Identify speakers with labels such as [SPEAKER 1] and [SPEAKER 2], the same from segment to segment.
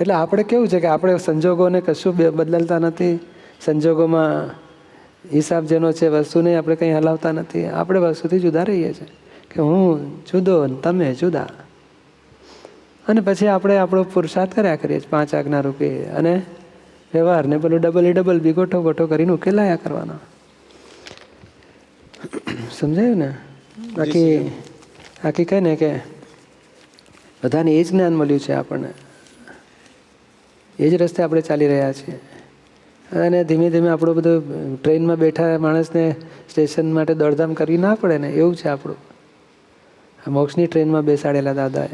[SPEAKER 1] એટલે આપણે કેવું છે કે આપણે સંજોગોને કશું બદલતા નથી. સંજોગોમાં હિસાબ જેનો છે વસ્તુને આપણે કંઈ હલાવતા નથી. આપણે વસ્તુથી જુદા રહીએ છીએ કે હું જુદો તમે જુદા. અને પછી આપણે આપણો પુરુષાર્થ કર્યા કરીએ છીએ પાંચ આજ્ઞા રૂપે. અને વ્યવહારને પેલું ડબલ એ ડબલ બી ગોઠો ગોઠો કરીને ઉકેલાયા કરવાનો. સમજાયું ને? બાકી બાકી કહે ને કે બધાને એ જ જ્ઞાન મળ્યું છે આપણને. એ જ રસ્તે આપણે ચાલી રહ્યા છીએ. અને ધીમે ધીમે આપણો બધો ટ્રેનમાં બેઠા માણસને સ્ટેશન માટે દોડધામ કરવી ના પડે ને એવું છે આપણું. મોક્ષની ટ્રેનમાં બેસાડેલા દાદાએ.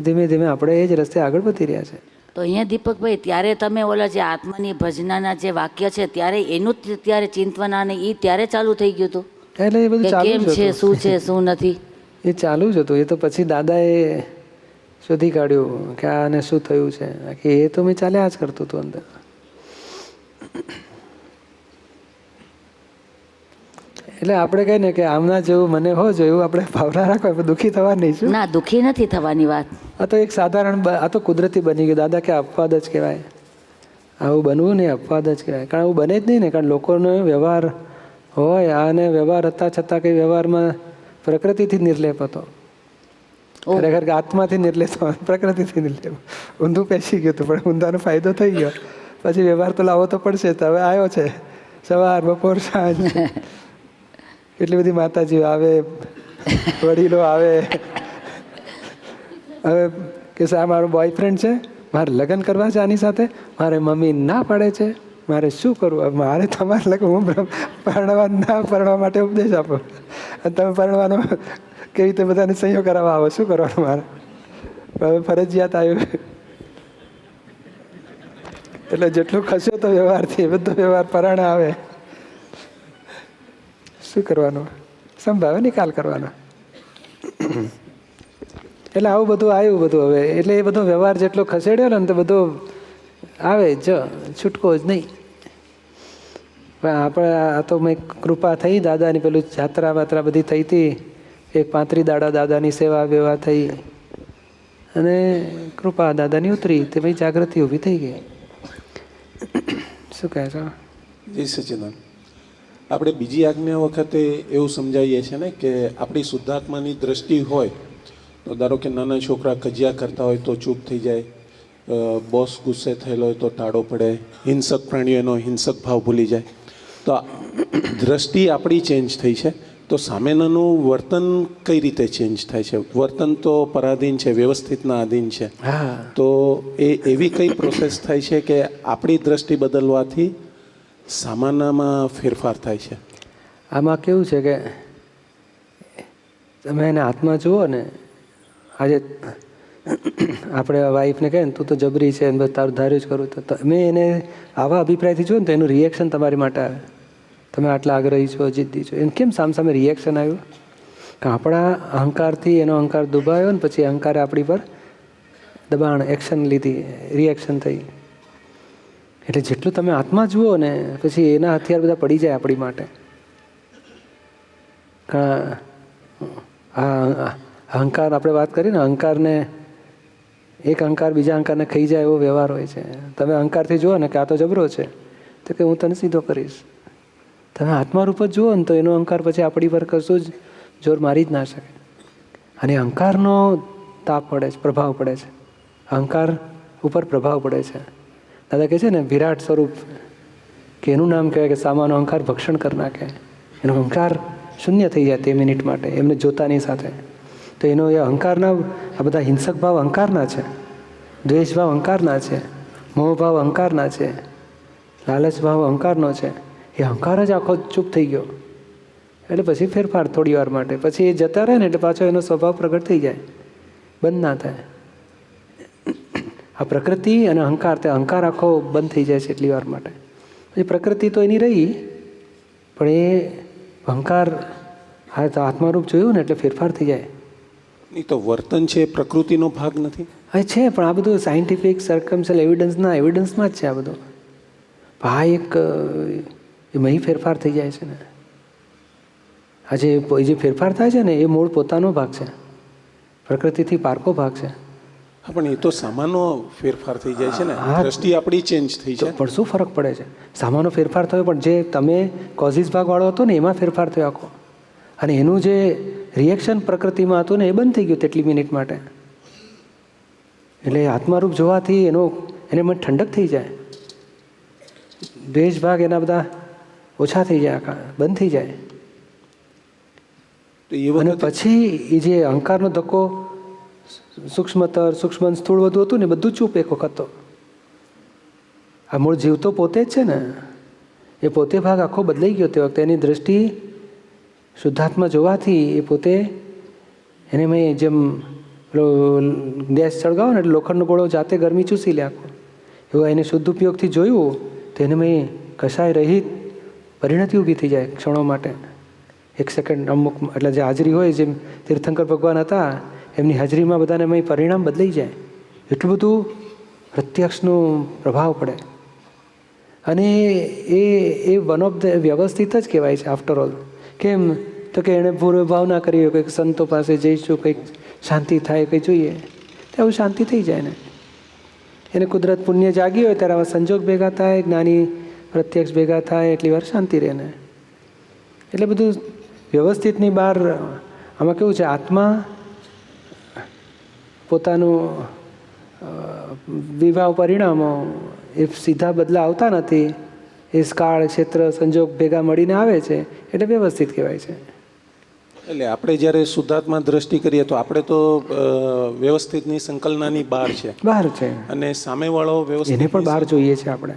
[SPEAKER 1] ધીમે ધીમે આપણે એ જ રસ્તે આગળ વધી રહ્યા છે.
[SPEAKER 2] તો અહીંયા દીપકભાઈ ત્યારે તમે ઓલા જે આત્માની ભજનાના જે વાક્ય છે ત્યારે એનું જ ત્યારે ચિંતવાના ને એ ત્યારે ચાલુ થઈ ગયું હતું?
[SPEAKER 1] એટલે એ બધું
[SPEAKER 2] કેમ છે શું છે શું નથી?
[SPEAKER 1] એ ચાલુ જ હતું. એ તો પછી દાદાએ શોધી કાઢ્યું કે આને શું થયું છે? બાકી એ તો મેં ચાલ્યા જ કરતું હતું અંદર. એટલે આપણે કહીએ ને કે આમના જેવું મને હો જોયું આપણે ભાવના રાખવા દુઃખી થવા નહીં છું
[SPEAKER 2] ના દુઃખી નથી થવાની વાત.
[SPEAKER 1] આ તો એક સાધારણ આ તો કુદરતી બની ગયું. દાદા કે અપવાદ જ કહેવાય. આવું બનવું નહીં અપવાદ જ કહેવાય. કારણ આવું બને જ નહીં ને કારણ લોકોનો વ્યવહાર હોય આને વ્યવહાર હતા છતાં કંઈ વ્યવહારમાં પ્રકૃતિથી નિર્લેપ હતો. ખરેખર કે આત્માથી નિર્લેપ હતો, પ્રકૃતિથી નિર્લેપ ઊંધું પેસી ગયું હતું પણ ઊંધાનો ફાયદો થઈ ગયો. પછી વ્યવહાર તો લાવવો તો પડશે તો હવે આવ્યો છે. સવાર બપોર સાંજ. કેટલી બધી માતાજીઓ આવે વડીલો આવે. હવે કે સા મારો બોયફ્રેન્ડ છે? મારે લગ્ન કરવા છે આની સાથે? મારે મમ્મી ના પાડે છે? મારે શું કરવું? મારે તમારે લગ્ન હું પરણવા ના પરણવા માટે ઉપદેશ આપો. અને તમે પરણવાનો કેવી રીતે બધાને સહયોગ કરાવવા આવે. શું કરવાનું મારે? હવે ફરજિયાત આવ્યું. એટલે જેટલું ખસ્યો તો વ્યવહારથી, બધો વ્યવહાર પરાણે આવે. શું કરવાનું? સંભાવે નિકાલ કરવાનો. એટલે આવું બધું આવ્યું બધું હવે. એટલે એ બધો વ્યવહાર જેટલો ખસેડ્યો ને તો બધો આવે. જ, છૂટકો જ નહીં. પણ આપણે આ તો મેં કૃપા થઈ, દાદાની પેલું જાત્રા વાત્રા બધી થઈ હતી. એક પાંત્રી દાડા દાદાની સેવા વેવા થઈ. અને કૃપા દાદાની ઉતરી તે ભાઈ જાગૃતિ ઊભી થઈ ગઈ. શું કહે છો?
[SPEAKER 3] જય સચિદાન આપણે બીજી આજ્ઞા વખતે એવું સમજાવીએ છીએ ને કે આપણી શુદ્ધાત્માની દ્રષ્ટિ હોય, તો ધારો કે નાના છોકરા કજિયા કરતા હોય તો ચૂપ થઈ જાય બોસ ગુસ્સે થયેલો હોય તો ટાળો પડે, હિંસક પ્રાણીઓનો હિંસક ભાવ ભૂલી જાય. તો દ્રષ્ટિ આપણી ચેન્જ થઈ છે. તો સામેનાનું વર્તન કઈ રીતે ચેન્જ થાય છે? વર્તન તો પરાધીન છે વ્યવસ્થિતના આધીન છે.
[SPEAKER 1] હા.
[SPEAKER 3] તો એ એવી કઈ પ્રોસેસ થાય છે કે આપણી દ્રષ્ટિ બદલવાથી સામાનામાં ફેરફાર થાય છે?
[SPEAKER 1] આમાં કેવું છે કે તમે એને હાથમાં જુઓ ને આજે આપણે વાઈફને કહે ને તું તો જબરી છે બસ તારું ધાર્યું જ કરું. તો તમે એને આવા અભિપ્રાયથી જુઓ ને તો એનું રિએક્શન તમારી માટે આવે. તમે આટલા આગ્રહી છો જિદ્દી છો એને કેમ સામસામે રિએક્શન આવ્યું? કે આપણા અહંકારથી એનો અહંકાર દુભાયો ને પછી અહંકારે આપણી પર દબાણ એક્શન લીધી રિએક્શન થઈ. એટલે જેટલું તમે આત્મા જુઓ ને, પછી એના હથિયાર બધા પડી જાય આપણી માટે. આ અહંકાર આપણે વાત કરીએ ને, અહંકારને, એક અહંકાર બીજા અહંકારને ખાઈ જાય એવો વ્યવહાર હોય છે. તમે અહંકારથી જુઓ ને કે આ તો જબરો છે. તો કે હું તને સીધો કરીશ. તમે આત્મારૂપ જ જુઓ ને તો એનો અહંકાર પછી આપણી પર કશું જ જોર મારી જ ના શકે. અને અહંકારનો તાપ પડે છે, પ્રભાવ પડે છે. અહંકાર ઉપર પ્રભાવ પડે છે. દાદા કહે છે ને, વિરાટ સ્વરૂપ કે એનું નામ કહેવાય કે સામાનો અહંકાર ભક્ષણ કરી નાખે. એનો અહંકાર શૂન્ય થઈ જાય તે મિનિટ માટે, એમને જોતાની સાથે. તો એનો એ અહંકારના, આ બધા હિંસક ભાવ અહંકારના છે. દ્વેષ ભાવ અહંકારના છે. મોહ ભાવ અહંકારના છે. લાલચ ભાવ અહંકારનો છે. એ અહંકાર જ આખો ચૂપ થઈ ગયો. એટલે પછી ફેરફાર થોડી વાર માટે. પછી એ જતા રહે ને એટલે પાછો એનો સ્વભાવ પ્રગટ થઈ જાય. બંધ ના થાય. આ પ્રકૃતિ અને અહંકાર તે અહંકાર આખો બંધ થઈ જાય છે એટલી વાર માટે. પછી પ્રકૃતિ તો એની રહી પણ એ અહંકાર હા તો આત્મારૂપ જોયું ને એટલે ફેરફાર થઈ જાય.
[SPEAKER 3] નહીં તો વર્તન છે પ્રકૃતિનો ભાગ નથી?
[SPEAKER 1] હા છે પણ આ બધું સાયન્ટિફિક સર્કમસલ એવિડન્સના એવિડન્સમાં જ છે આ બધું. આ એક એમાં અહીં ફેરફાર થઈ જાય છે ને? આ જે ફેરફાર થાય છે ને એ મૂળ પોતાનો ભાગ છે. પ્રકૃતિથી પારકો ભાગ છે.
[SPEAKER 3] પણ એ તો સામાનો ફેરફાર થઈ જાય છે ને. દ્રષ્ટિ આપણી ચેન્જ થઈ
[SPEAKER 1] જાય
[SPEAKER 3] છે
[SPEAKER 1] પણ શું ફરક પડે છે? સામાનો ફેરફાર થયો પણ જે તમે કોઝિસ ભાગવાળો હતો ને એમાં ફેરફાર થયો આખો. અને એનું જે રિએક્શન પ્રકૃતિમાં હતું ને એ બંધ થઈ ગયું તેટલી મિનિટ માટે. એટલે આત્મારૂપ જોવાથી એનો એને મને ઠંડક થઈ જાય. દ્વેષ ભાગ એના બધા ઓછા થઈ જાય બંધ થઈ જાય.
[SPEAKER 3] એ
[SPEAKER 1] અને પછી એ જે અહંકારનો ધક્કો સૂક્ષ્મતર સૂક્ષ્મ સ્થૂળ બધું હતું ને બધું ચૂપ એક વખત તો. આ મૂળ જીવ તો પોતે જ છે ને. એ પોતે ભાગ આખો બદલાઈ ગયો તે વખતે. એની દ્રષ્ટિ શુદ્ધાત્મા જોવાથી એ પોતે એને મેં જેમ પેલો ગેસ ચળગાવો ને એટલે લોખંડનો ગોળો જાતે ગરમી ચૂસી લે આખો. એવું એને શુદ્ધ ઉપયોગથી જોયું તો એને મેં કશાય રહિત પરિણતિ ઊભી થઈ જાય ક્ષણો માટે. એક સેકન્ડ અમુક, એટલે જે હાજરી હોય, જેમ તીર્થંકર ભગવાન હતા, એમની હાજરીમાં બધાને એમાં પરિણામ બદલાઈ જાય. એટલું બધું પ્રત્યક્ષનો પ્રભાવ પડે. અને એ એ વન ઓફ ધ વ્યવસ્થિત જ કહેવાય છે આફ્ટર ઓલ કેમ? તો કે એણે પૂર્વ ભાવના કરી હોય, કંઈક સંતો પાસે જઈશું, કંઈક શાંતિ થાય, કંઈ જોઈએ, તો આવું શાંતિ થઈ જાય ને. એને કુદરત પુણ્ય જાગી હોય, ત્યારે આવા સંજોગ ભેગા થાય, જ્ઞાની પ્રત્યક્ષ ભેગા થાય એટલી વાર શાંતિ રહે ને. એટલે બધું વ્યવસ્થિતની બહાર આમાં કેવું છે આત્મા પોતાનું વિવાહ પરિણામો એ સીધા બદલા આવતા નથી એ કાળ ક્ષેત્ર સંજોગ ભેગા મળીને આવે છે એટલે વ્યવસ્થિત કહેવાય છે.
[SPEAKER 3] એટલે આપણે જ્યારે શુદ્ધાત્મા દ્રષ્ટિ કરીએ તો આપણે તો વ્યવસ્થિતની સંકલનાની બહાર છે.
[SPEAKER 1] બહાર છે.
[SPEAKER 3] અને સામેવાળો વ્યવસ્થિત
[SPEAKER 1] એને પણ બહાર જોઈએ છે આપણે.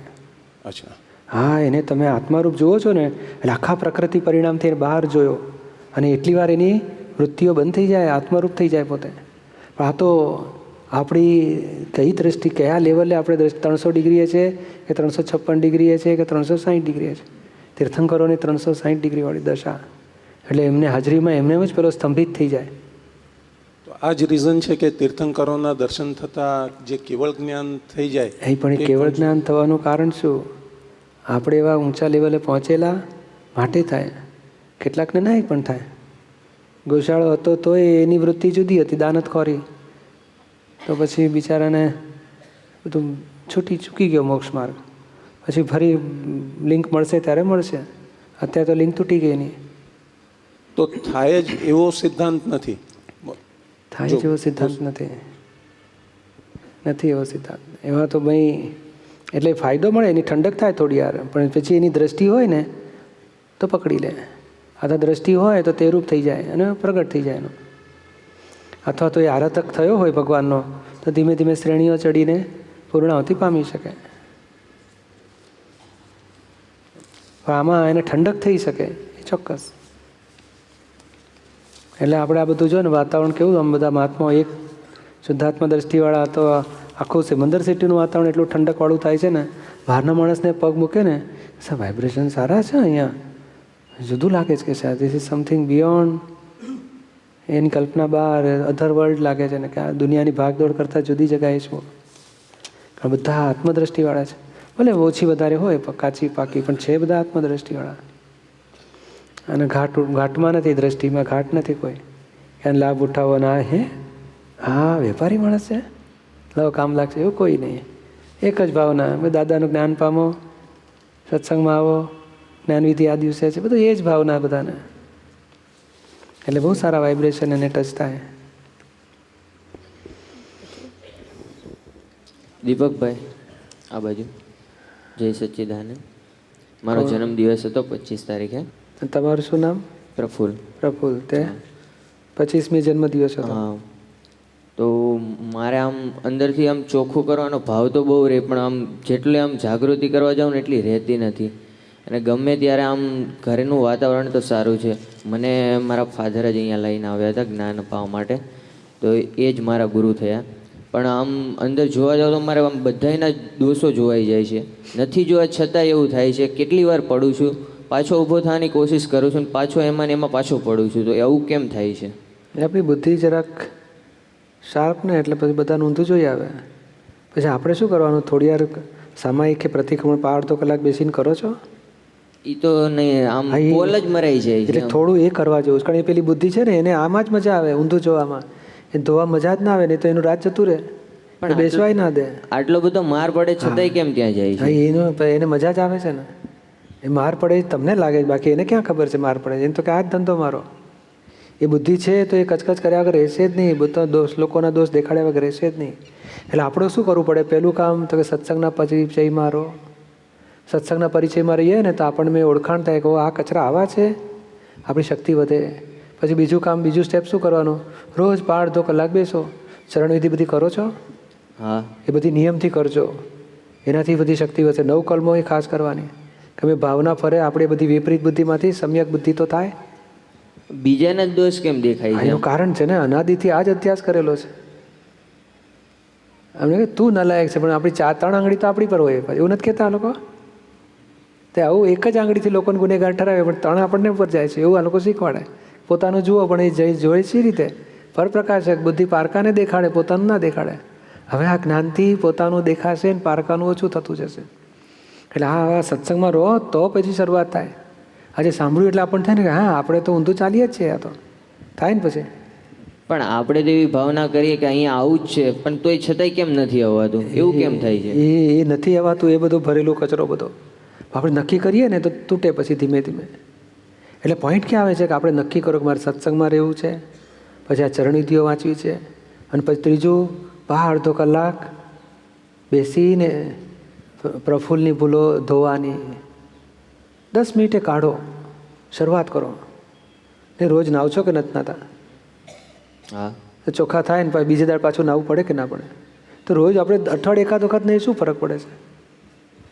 [SPEAKER 3] અચ્છા.
[SPEAKER 1] હા એને તમે આત્મારૂપ જુઓ છો ને એટલે આખા પ્રકૃતિ પરિણામ એને બહાર જોયો. અને એટલી વાર એની વૃત્તિઓ બંધ થઈ જાય આત્મારૂપ થઈ જાય પોતે. પણ આ તો આપણી કઈ દ્રષ્ટિ કયા લેવલે આપણે ત્રણસો ડિગ્રીએ છે કે ત્રણસો છપ્પન ડિગ્રીએ છે કે ત્રણસો સાહીઠ ડિગ્રીએ છે? તીર્થંકરોની ત્રણસો સાહીઠ ડિગ્રીવાળી દશા. એટલે એમને હાજરીમાં એમને જ પેલો સ્તંભિત થઈ જાય.
[SPEAKER 3] તો આ જ રીઝન છે કે તીર્થંકરોના દર્શન થતાં જે કેવળ જ્ઞાન થઈ જાય
[SPEAKER 1] એ પણ કેવળ જ્ઞાન થવાનું કારણ શું? આપણે એવા ઊંચા લેવલે પહોંચેલા માટે થાય. કેટલાકને નાય પણ થાય. ગોશાળો હતો તોય એની વૃત્તિ જુદી હતી દાનતખોરી. તો પછી બિચારાને બધું છૂટી ચૂકી ગયો મોક્ષ માર્ગ. પછી ફરી લિંક મળશે ત્યારે મળશે. અત્યારે તો લિંક તૂટી ગઈ નહીં
[SPEAKER 3] તો થાય જ એવો સિદ્ધાંત નથી.
[SPEAKER 1] થાય
[SPEAKER 3] જ
[SPEAKER 1] એવો સિદ્ધાંત નથી. નથી એવો સિદ્ધાંત. એવા તો ભાઈ એટલે ફાયદો મળે, એની ઠંડક થાય થોડી વાર, પણ પછી એની દ્રષ્ટિ હોય ને, તો પકડી લે. અથવા દ્રષ્ટિ હોય તો તે રૂપ થઈ જાય અને પ્રગટ થઈ જાય એનું. અથવા તો એ આરાધક થયો હોય ભગવાનનો, તો ધીમે ધીમે શ્રેણીઓ ચડીને પૂર્ણાવતિ પામી શકે. આમાં એને ઠંડક થઈ શકે, એ ચોક્કસ. એટલે આપણે આ બધું જો ને, વાતાવરણ કેવું આમ બધા મહાત્માઓ એક શુદ્ધાત્મા દ્રષ્ટિવાળા તો આખું સિમંદર સિટીનું વાતાવરણ એટલું ઠંડકવાળું થાય છે ને, બહારના માણસને પગ મૂકે ને સર વાઇબ્રેશન સારા છે અહીંયા? જુદું લાગે છે કે sir this is something beyond એની કલ્પના બહાર અધર વર્લ્ડ લાગે છે ને કે આ દુનિયાની ભાગદોડ કરતાં જુદી જગાએ છું. કારણ બધા આત્મદ્રષ્ટિવાળા છે. ભલે ઓછી વધારે હોય કાચી, પાકી, પણ છે બધા આત્મદ્રષ્ટિવાળા. અને ઘાટ, ઘાટમાં નથી, દ્રષ્ટિમાં ઘાટ નથી કોઈ. એને લાભ ઉઠાવવાના હે? હા વેપારી માણસ છે? લાવો કામ લાગશે એવું કોઈ નહીં. એક જ ભાવના મેં દાદાનું જ્ઞાન પામો સત્સંગમાં આવો જ્ઞાનવિધિ આ દિવસે છે બધું એ જ ભાવના બધાને. એટલે બહુ સારા વાઇબ્રેશન એને ટચ થાય.
[SPEAKER 4] દીપકભાઈ આ બાજુ. જય સચ્ચિદાનંદ. મારો જન્મદિવસ હતો પચીસ તારીખે.
[SPEAKER 1] તમારું શું નામ?
[SPEAKER 4] પ્રફુલ.
[SPEAKER 1] પ્રફુલ તે પચીસમી જન્મદિવસ હતો.
[SPEAKER 4] હા. તો મારે આમ અંદરથી આમ ચોખ્ખું કરવાનો ભાવ તો બહુ રહે, પણ આમ જેટલી આમ જાગૃતિ કરવા જાઉં ને એટલી રહેતી નથી. અને ગમે ત્યારે આમ ઘરેનું વાતાવરણ તો સારું છે. મને મારા ફાધર જ અહીંયા લઈને આવ્યા હતા જ્ઞાન અપાવવા માટે. તો એ જ મારા ગુરુ થયા. પણ આમ અંદર જોવા જાવ તો મારે આમ બધાયના દોષો જોવાઈ જાય છે. નથી જોવા છતાં એવું થાય છે. કેટલી વાર પડું છું, પાછો ઊભો થવાની કોશિશ કરું છું પાછો એમાં ને એમાં પાછો પડું છું. તો એવું કેમ થાય છે?
[SPEAKER 1] આપણી બુદ્ધિ જરાક શાર્પ ને એટલે પછી બધાનું ઊંધું જોઈ આવે. પછી આપણે શું કરવાનું? થોડી વાર સામાયિક કે પ્રતિક્રમણ પાર અડધો કલાક બેસીને કરો છો?
[SPEAKER 4] એ તો નહીં આમ બોલ જ મરાઈ જાય
[SPEAKER 1] એટલે થોડું એ કરવા જેવું. કારણ એ પેલી બુદ્ધિ છે ને એને આમાં જ મજા આવે ઊંધું જોવામાં. એ ધોવા મજા જ ના આવે નહીં તો એનું રાત જતું રહે. પણ બેસવાય ના દે.
[SPEAKER 4] આટલો બધો માર પડે છતાંય કેમ ત્યાં જાય છે?
[SPEAKER 1] એનો એને મજા જ આવે છે ને. એ માર પડે તમને લાગે બાકી એને ક્યાં ખબર છે માર પડે? એને તો કે આ જ ધંધો મારો. એ બુદ્ધિ છે તો એ કચકચ કર્યા વગર રહેશે જ નહીં. બધા દોષ લોકોના દોષ દેખાડ્યા વગર રહેશે જ નહીં. એટલે આપણે શું કરવું પડે? પહેલું કામ તો કે સત્સંગના પરિચય મારો. સત્સંગના પરિચયમાં રહીએ ને તો આપણને ઓળખાણ થાય કે આ કચરા આવા છે? આપણી શક્તિ વધે. પછી બીજું કામ બીજું સ્ટેપ શું કરવાનું? રોજ પાડ અડધો કલાક બેસો. ચરણવિધિ બધી કરો છો?
[SPEAKER 4] હા.
[SPEAKER 1] એ બધી નિયમથી કરજો. એનાથી બધી શક્તિ વધશે નવ કલમો એ ખાસ કરવાની. કે ભાઈ ભાવના ફરે આપણે બધી વિપરીત બુદ્ધિમાંથી સમ્યક બુદ્ધિ તો થાય.
[SPEAKER 4] બીજાના દોષ કેમ દેખાય છે?
[SPEAKER 1] એનું કારણ છે ને અનાદિથી આ જ અભ્યાસ કરેલો છે. એમને કે તું નલાયક છે પણ આપણી ચાર ત્રણ આંગળી તો આપણી પર હોય. એવું નથી કહેતા આ લોકો? તે આવું એક જ આંગળીથી લોકોને ગુનેગાર ઠરાવે પણ ત્રણ આપણને ઉપર જાય છે એવું આ લોકો શીખવાડે. પોતાનું જુઓ પણ એ જઈ જોઈ સી રીતે? પરપ્રકાશક બુદ્ધિ પારકાને દેખાડે પોતાનું ના દેખાડે. હવે આ જ્ઞાનથી પોતાનું દેખાશે ને પારકાનું ઓછું થતું જશે. એટલે હા સત્સંગમાં રહો તો પછી શરૂઆત થાય. આજે સાંભળ્યું એટલે આપણને થાય ને કે હા આપણે તો ઊંધું ચાલીએ જ છીએ આ તો. થાય ને પછી?
[SPEAKER 4] પણ આપણે તો એવી ભાવના કરીએ કે અહીંયા આવું જ છે પણ તોય છતાંય કેમ નથી આવવાતું એવું કેમ થાય છે?
[SPEAKER 1] એ એ નથી આવવાતું એ બધો ભરેલો કચરો બધો. આપણે નક્કી કરીએ ને તો તૂટે પછી ધીમે ધીમે. એટલે પોઈન્ટ ક્યાં આવે છે કે આપણે નક્કી કરો કે મારે સત્સંગમાં રહેવું છે પછી આ ચરણવિધિઓ વાંચવી છે અને પછી ત્રીજું બહાર અડધો કલાક બેસીને પ્રફુલ્લની ભૂલો ધોવાની દસ મિનિટે કાઢો. શરૂઆત કરો. ને રોજ નાવ છો કે નથી નાતા?
[SPEAKER 4] હા.
[SPEAKER 1] તો ચોખ્ખા થાય ને પછી બીજે દાડ પાછું નાવું પડે કે ના પડે? તો રોજ આપણે અઠવાડિયે એકાદ વખત નહીં શું ફરક પડે છે.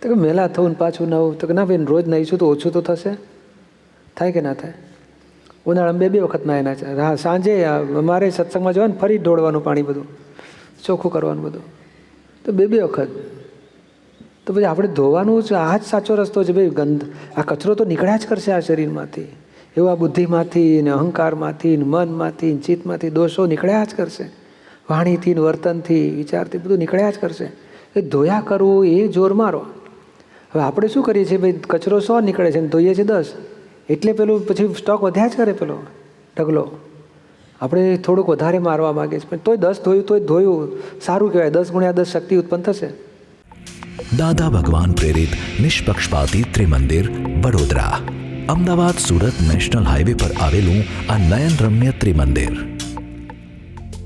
[SPEAKER 1] તો કે મેલા થવું ને પાછું નવું. તો કે ના ભાઈ રોજ નાહીશું તો ઓછું તો થશે. થાય કે ના થાય? ઉનાળામાં બે બે વખત નાય ના છે. હા સાંજે મારે અમારે સત્સંગમાં જવાનું ફરી ઢોળવાનું પાણી બધું. ચોખ્ખું કરવાનું બધું. તો બે બે વખત. તો પછી આપણે ધોવાનું જ આ જ સાચો રસ્તો છે ભાઈ, ગંધ. આ કચરો તો નીકળ્યા જ કરશે આ શરીરમાંથી. એવા બુદ્ધિમાંથી ને અહંકારમાંથી ને મનમાંથી ને ચિત્તમાંથી દોષો નીકળ્યા જ કરશે. વાણીથી ને વર્તનથી, વિચારથી બધું નીકળ્યા જ કરશે. એ ધોયા કરવું એ જોર મારો. હવે આપણે શું કરીએ છીએ ભાઈ, કચરો સો નીકળે છે ને ધોઈએ છીએ દસ. એટલે પેલું પછી સ્ટોક વધ્યા જ કરે પેલો ઢગલો. આપણે થોડુંક વધારે મારવા માગીએ છીએ. પણ તોય દસ ધોયું, તોય ધોયું. સારું કહેવાય, દસ ગુણ્યા દસ શક્તિ ઉત્પન્ન થશે.
[SPEAKER 5] દાદા ભગવાન પ્રેરિત નિષ્પક્ષપાતી ત્રિમંદિર વડોદરા. અમદાવાદ સુરત નેશનલ હાઈવે પર આવેલું આ નયન રમ્ય ત્રિમંદિર.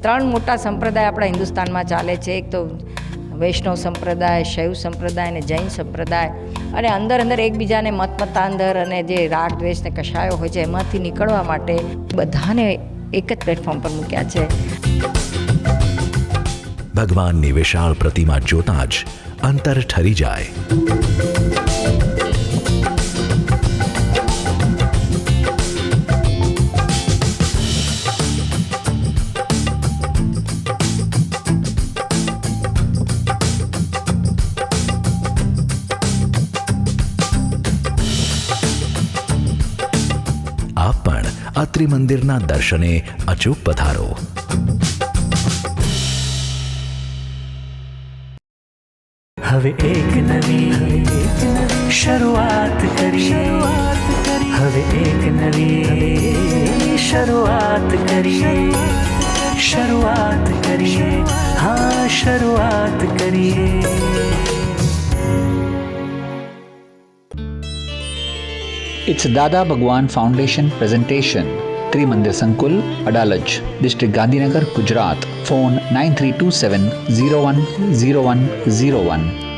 [SPEAKER 6] ત્રણ મોટા સંપ્રદાય આપણા હિન્દુસ્તાનમાં ચાલે છે. એક તો વૈષ્ણવ સંપ્રદાય, શૈવ સંપ્રદાય અને જૈન સંપ્રદાય. અને અંદર અંદર એકબીજાને મતમતાંતર અને જે રાગ દ્વેષને કશાયો હોય છે, એમાંથી નીકળવા માટે બધાને એક જ પ્લેટફોર્મ પર મૂક્યા છે.
[SPEAKER 5] ભગવાનની વિશાળ પ્રતિમા જોતાં જ અંતર ઠરી જાય. આપ પણ અત્રિ મંદિરના દર્શને અચૂક પધારો.
[SPEAKER 7] હવે એક નવી શરૂઆત કરીએ હવે એક નવી શરૂઆત કરીએ શરૂઆત કરીએ હા શરૂઆત કરીએ
[SPEAKER 8] It's Dada Bhagwan Foundation presentation. Trimandir Sankul, Adalaj, District Gandhinagar, Gujarat. Phone 9327 010101.